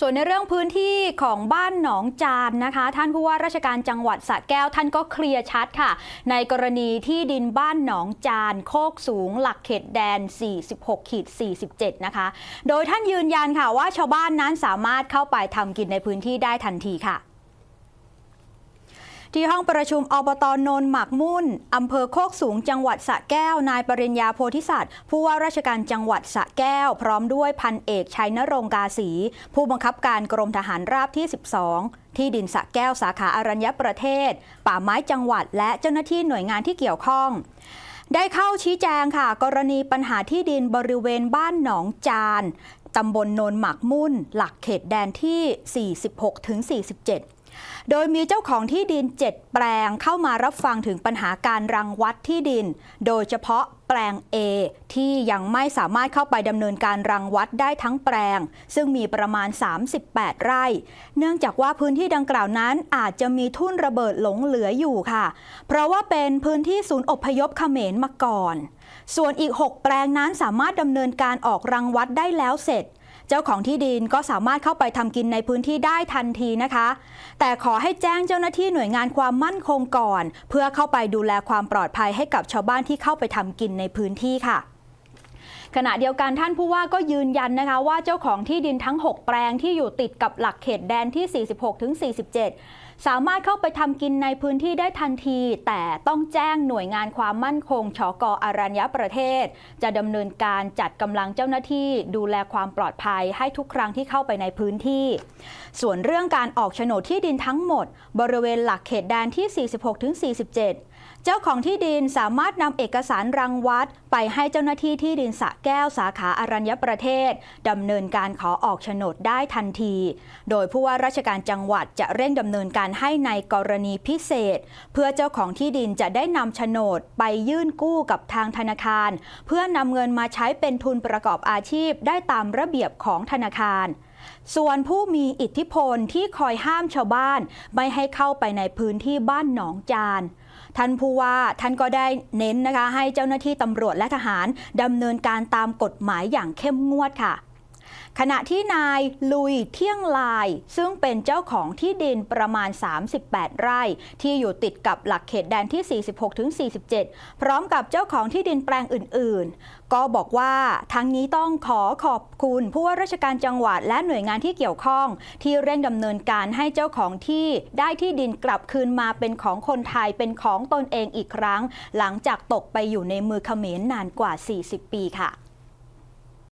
ส่วนในเรื่องพื้นที่ของบ้านหนองจานนะคะ ท่านผู้ว่าราชการจังหวัดสระแก้วท่านก็เคลียร์ชัดค่ะ ในกรณีที่ดินบ้านหนองจานโคกสูง หลักเขตแดน 46ขีด47 นะคะ โดยท่านยืนยันค่ะว่าชาวบ้านนั้นสามารถเข้าไปทำกินในพื้นที่ได้ทันทีค่ะ ที่ห้องประชุมอบตโนนหมากมุ่นอำเภอโคกสูงจังหวัดสระแก้ว นายปริญญาโพธิสัตว์ผู้ว่าราชการจังหวัดสระแก้ว พร้อมด้วยพันเอกชัยนรงกาสี ผู้บังคับการกรมทหารราบที่ 12ที่ดินสระแก้วสาขาอารัญญประเทศ ป่าไม้จังหวัด และเจ้าหน้าที่หน่วยงานที่เกี่ยวข้อง ได้เข้าชี้แจงค่ะ กรณีปัญหาที่ดินบริเวณบ้านหนองจานตำบลโนนหมากมุ่น หลักเขตแดนที่ 46ถึง47 โดยมีเจ้าของที่ดิน 7 แปลงเข้ามารับฟังถึงปัญหาการรังวัดที่ดิน โดยเฉพาะแปลง A ที่ยังไม่สามารถเข้าไปดำเนินการรังวัดได้ทั้งแปลง ซึ่งมีประมาณ 38 ไร่ เนื่องจากว่าพื้นที่ดังกล่าวนั้นอาจจะมีทุ่นระเบิดหลงเหลืออยู่ค่ะ เพราะว่าเป็นพื้นที่ศูนย์อพยพเขมรมาก่อน ส่วนอีก 6 แปลงนั้นสามารถดำเนินการออกรังวัดได้แล้วเสร็จ จ้าของที่ดินก็สามารถเข้าไปทำกินในพื้นที่ได้ทันทีนะคะ แต่ขอให้แจ้งเจ้าหน้าที่หน่วยงานความมั่นคงก่อน เพื่อเข้าไปดูแลความปลอดภัยให้กับชาวบ้านที่เข้าไปทำกินในพื้นที่ค่ะขณะเดียวกันท่านผู้ว่าก็ยืนยันนะคะว่าเจ้าของที่ดินทั้ง 6 แปลงที่อยู่ติดกับหลักเขตแดนที่ 46ถึง47 สามารถเข้าไปทำกินในพื้นที่ได้ทันที แต่ต้องแจ้งหน่วยงานความมั่นคงชกอารัญญประเทศ จะดำเนินการจัดกำลังเจ้าหน้าที่ ดูแลความปลอดภัยให้ทุกครั้งที่เข้าไปในพื้นที่ ส่วนเรื่องการออกโฉนดที่ดินทั้งหมด บริเวณหลักเขตแดนที่ 46ถึง47เจ้าของที่ดินสามารถนำเอกสารรังวัด ไปให้เจ้าหน้าที่ที่ดินสะแก้วสาขาอารัญญประเทศดำเนินการขอออกโฉนดได้ทันที โดยผู้ว่าราชการจังหวัดจะเร่งดำเนินการการให้ในกรณีพิเศษ เพื่อเจ้าของที่ดินจะได้นำโฉนดไปยื่นกู้กับทางธนาคาร เพื่อนำเงินมาใช้เป็นทุนประกอบอาชีพได้ตามระเบียบของธนาคารส่วนผู้มีอิทธิพลที่คอยห้ามชาวบ้าน ไม่ให้เข้าไปในพื้นที่บ้านหนองจานท่านผู้ว่าท่านก็ได้เน้นนะคะ ให้เจ้าหน้าที่ตำรวจและทหารดำเนินการตามกฎหมายอย่างเข้มงวดค่ะ ขณะที่นายลุยเที่ยงลาย ซึ่งเป็นเจ้าของที่ดินประมาณ 38 ไร่ ที่อยู่ติดกับหลักเขตแดนที่ 46-47 พร้อมกับเจ้าของที่ดินแปลงอื่น ๆ ก็บอกว่าทั้งนี้ต้องขอขอบคุณผู้ว่าราชการจังหวัดและหน่วยงานที่เกี่ยวข้อง ที่เร่งดำเนินการให้เจ้าของที่ได้ที่ดินกลับคืนมาเป็นของคนไทยเป็นของตนเองอีกครั้ง หลังจากตกไปอยู่ในมือเขมรนานกว่า 40 ปีค่ะ